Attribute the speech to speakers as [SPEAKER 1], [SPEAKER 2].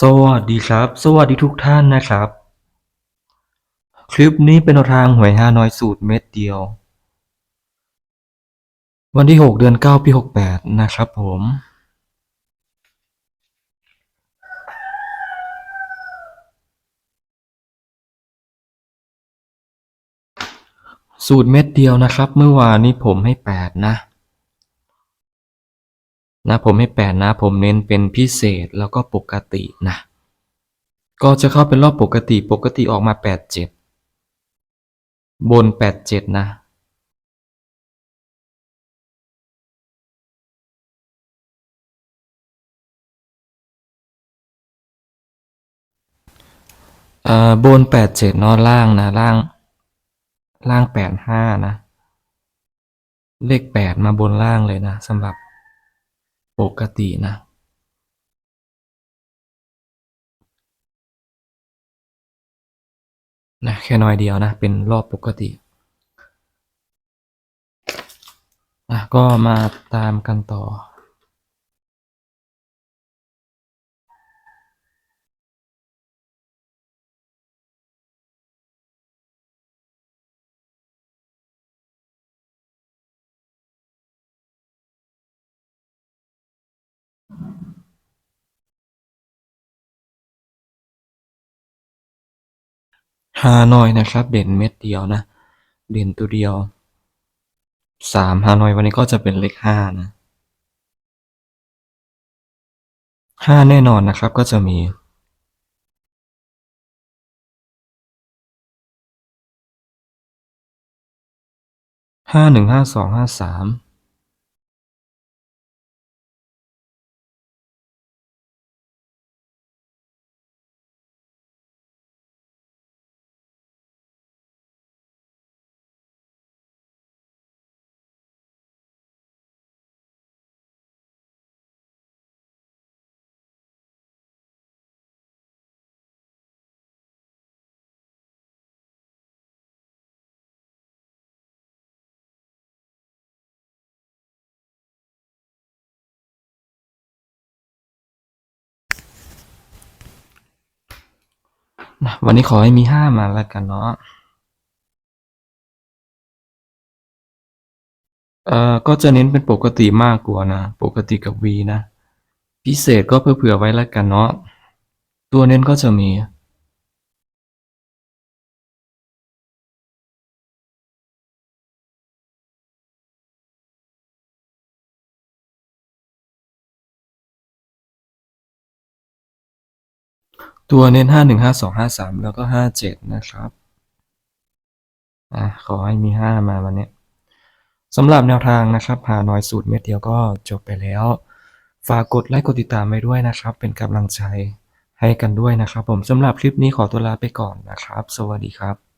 [SPEAKER 1] สวัสดีครับ สวัสดีทุกท่านนะครับ คลิปนี้เป็นแนวทางหวยฮานอยสูตรเม็ดเดียว วันที่ 6 เดือน 9 ปี 68 นะครับผม สูตรเม็ดเดียวนะครับ เมื่อวานนี้ผมให้ 8 นะ นะผมให้8นะผมเน้นเป็นพิเศษแล้วก็ปกตินะ ก็จะเข้าเป็นรอบปกติปกติออกมา87บน87นะเอ่อบน87เนอะล่างนะล่างล่าง85นะ เลข8มาบนล่างเลยนะสำหรับ ปกตินะนะแค่น้อยเดียวนะ เป็นรอบปกติอะก็มาตามกันต่อ ฮานอยนะครับ เด่นเม็ดเดียวนะ เด่นตัวเดียวสามฮานอยวันนี้ก็จะเป็นเลขห้านะห้าแน่นอนนะครับก็จะมีห้าหนึ่งห้าสองห้าสาม นะวันนี้ขอให้มีห้ามาแล้วกันเนาะเอ่อก็จะเน้นเป็นปกติมากกว่านะ ปกติกับ V นะ พิเศษก็เพื่อเผื่อไว้แล้วกันเนาะตัวเน้นก็จะมี ตัวเน้นห้าหนึ่งห้าสองห้าสามแล้วก็ห้าเจ็ดนะครับอะขอให้มีห้ามาวันนี้สำหรับแนวทางนะครับหาน้อยสูตรเม็ดเดียวก็จบไปแล้ว ฝากกดไลค์กดติดตามไปด้วยนะครับ เป็นกำลังใจให้กันด้วยนะครับ ผมสำหรับคลิปนี้ขอตัวลาไปก่อนนะครับ สวัสดีครับ